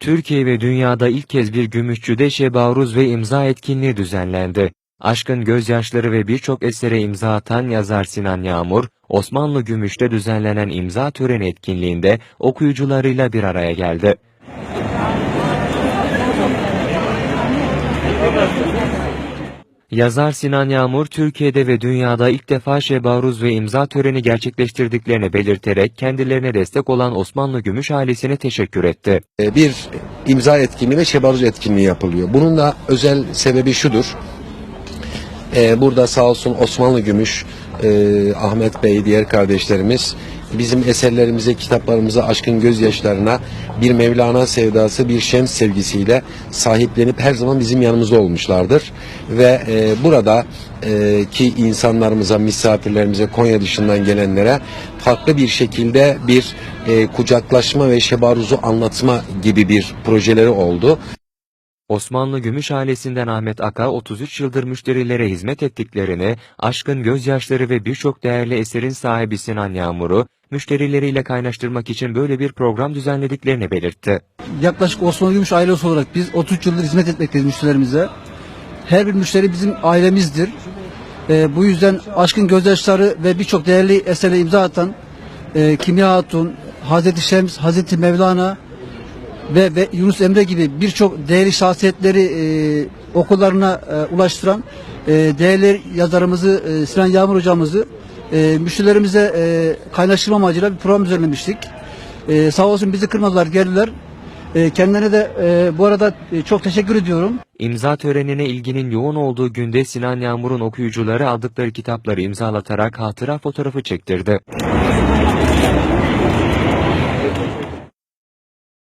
Türkiye ve dünyada ilk kez bir gümüşçüde şebaruz ve imza etkinliği düzenlendi. Aşkın gözyaşları ve birçok esere imza atan yazar Sinan Yağmur, Osmanlı Gümüş'te düzenlenen imza töreni etkinliğinde okuyucularıyla bir araya geldi. Yazar Sinan Yağmur, Türkiye'de ve dünyada ilk defa şebaruz ve imza töreni gerçekleştirdiklerini belirterek kendilerine destek olan Osmanlı Gümüş ailesine teşekkür etti. E, bir imza etkinliği ve şebaruz etkinliği yapılıyor. Bunun da özel sebebi şudur. E, burada sağ olsun Osmanlı Gümüş, e, Ahmet Bey, diğer kardeşlerimiz bizim eserlerimize, kitaplarımıza, aşkın gözyaşlarına bir Mevlana sevdası, bir Şems sevgisiyle sahiplenip her zaman bizim yanımızda olmuşlardır. Ve e, burada e, ki insanlarımıza, misafirlerimize, Konya dışından gelenlere farklı bir şekilde bir e, kucaklaşma ve şebaruzu anlatma gibi bir projeleri oldu. Osmanlı Gümüş ailesinden Ahmet Aka 33 yıldır müşterilere hizmet ettiklerini, aşkın gözyaşları ve birçok değerli eserin sahibi Sinan Yağmur'u, müşterileriyle kaynaştırmak için böyle bir program düzenlediklerini belirtti. yaklaşık Osmanlı Gümüş ailesi olarak biz 33 yıldır hizmet etmekteyiz müşterilerimize. Her bir müşteri bizim ailemizdir. Ee, bu yüzden Aşkın Gözyaşları ve birçok değerli eserle imza atan e, Kimya Hatun, Hazreti Şems, Hazreti Mevlana ve, ve Yunus Emre gibi birçok değerli şahsiyetleri e, okullarına e, ulaştıran e, değerli yazarımızı e, Sinan Yağmur hocamızı e, müşterilerimize e, kaynaştırma amacıyla bir program düzenlemiştik. E, sağ olsun bizi kırmadılar, geldiler. E, kendilerine de e, bu arada e, çok teşekkür ediyorum. İmza törenine ilginin yoğun olduğu günde Sinan Yağmur'un okuyucuları aldıkları kitapları imzalatarak hatıra fotoğrafı çektirdi.